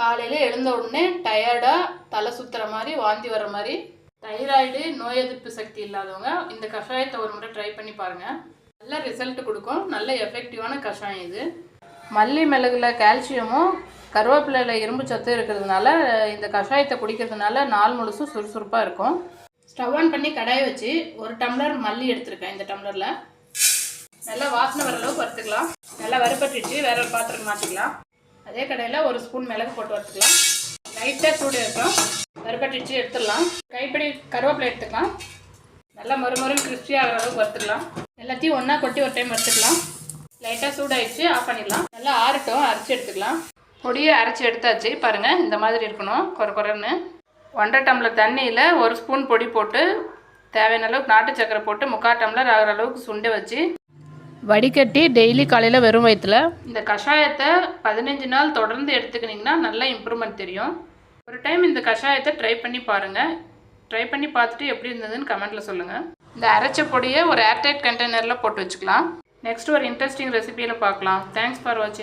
காலையில் எழுந்த உடனே டயர்டாக தலை சுற்றுற மாதிரி வாந்தி வர மாதிரி தைராய்டு நோய் எதிர்ப்பு சக்தி இல்லாதவங்க இந்த கஷாயத்தை ஒரு முறை ட்ரை பண்ணி பாருங்கள் நல்ல ரிசல்ட் கொடுக்கும். நல்ல எஃபெக்டிவான கஷாயம் இது. மல்லி மிளகுல கால்சியமும் கருவேப்பிலையில் இரும்பு சத்து இருக்கிறதுனால இந்த கஷாயத்தை குடிக்கிறதுனால நாள் முழுசும் சுறுசுறுப்பாக இருக்கும். ஸ்டவ் ஆன் பண்ணி கடாயை வச்சு ஒரு டம்ளர் மல்லி எடுத்திருக்கேன் இந்த டம்ளரில். நல்லா வாசனை வர அளவுக்கு வறுத்துக்கலாம். நல்லா வறுப்பட்டுச்சு வேற ஒரு பாத்திரம் மாற்றிக்கலாம் அதே கடையில் ஒரு ஸ்பூன் மிளகு போட்டு வறுத்துக்கலாம் லைட்டாக சூடு இருக்கும் வறுப்பட்டுச்சு எடுத்துடலாம். கைப்படி கருவேப்பிலை எடுத்துக்கலாம். நல்லா மறுமறுன்னு கிறிஸ்பியாக அளவுக்கு வறுத்துக்கலாம் எல்லாத்தையும் ஒன்றா கொட்டி ஒரு டைம் வறுத்துக்கலாம். லைட்டாக சூடாயிடுச்சு ஆஃப் பண்ணிடலாம். நல்லா ஆறட்டும் அரைச்சி எடுத்துக்கலாம். பொடியை அரைச்சி எடுத்தாச்சு. பாருங்கள் இந்த மாதிரி இருக்கணும் குறை குறைன்னு ஒன்றரை டம்ளர் தண்ணியில் ஒரு ஸ்பூன் பொடி போட்டு தேவையான அளவுக்கு நாட்டு சக்கரை போட்டு முக்கால் டம்ளர் ஆகிற அளவுக்கு சுண்டை வச்சு வடிகட்டி டெய்லி காலையில் வெறும் வயிற்றுல இந்த கஷாயத்தை பதினஞ்சு நாள் தொடர்ந்து எடுத்துக்கினிங்கன்னா நல்லா இம்ப்ரூவ்மெண்ட் தெரியும். ஒரு டைம் இந்த கஷாயத்தை ட்ரை பண்ணி பாருங்கள் ட்ரை பண்ணி பார்த்துட்டு எப்படி இருந்ததுன்னு கமெண்ட்டில் சொல்லுங்கள் இந்த அரைச்ச பொடியை ஒரு ஏர்டைட் கண்டெய்னரில் போட்டு வச்சுக்கலாம். நெக்ஸ்ட் ஒரு இன்ட்ரெஸ்டிங் ரெசிபியில் பார்க்கலாம். தேங்க்ஸ் ஃபார் வாட்சிங்